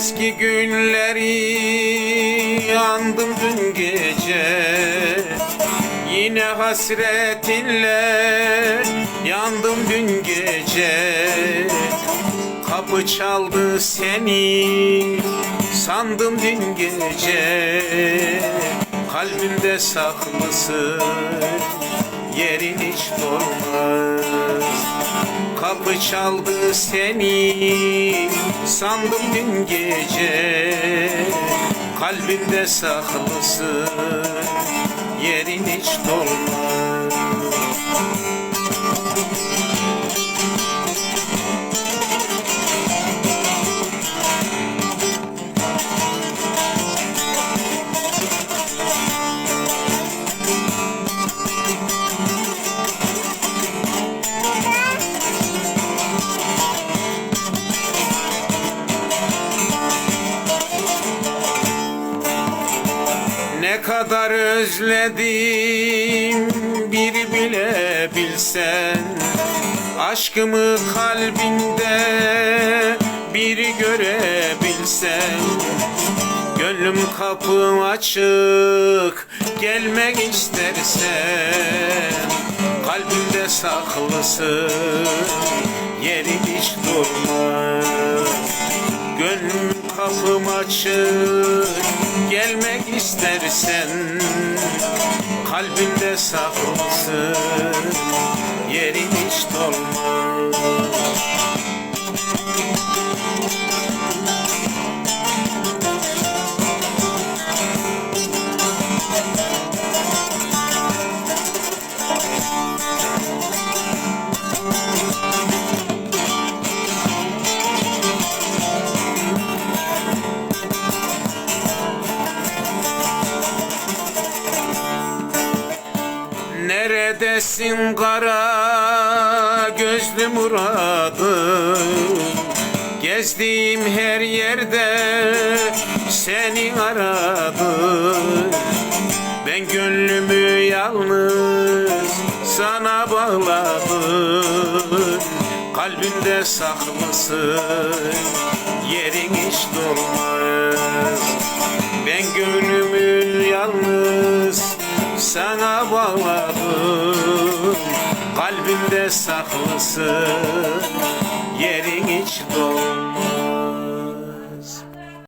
Eski günleri yandım dün gece. Yine hasretinle yandım dün gece. Kapı çaldı seni sandım dün gece Kalbimde saklısın yerin hiç dolmaz Kapı çaldı seni sandım dün gece. Kalbimde saklısın yerin hiç dolmaz Ne kadar özledim bir bile bilsen. Aşkımı kalbinde bir görebilsen. Gönlüm kapım açık gelmek istersen. Kalbimde saklısın yerin hiç durmaz. Gönlüm kapım açık gelmek istersen Kalbimde saklısın yerin hiç dolmaz Neredesin kara gözlü muradım Gezdiğim her yerde seni aradım Ben gönlümü yalnız sana bağladım. Kalbimde saklısın yerin hiç dolmaz Ben gönlümü Kalbimde saklısın yerin hiç dolmaz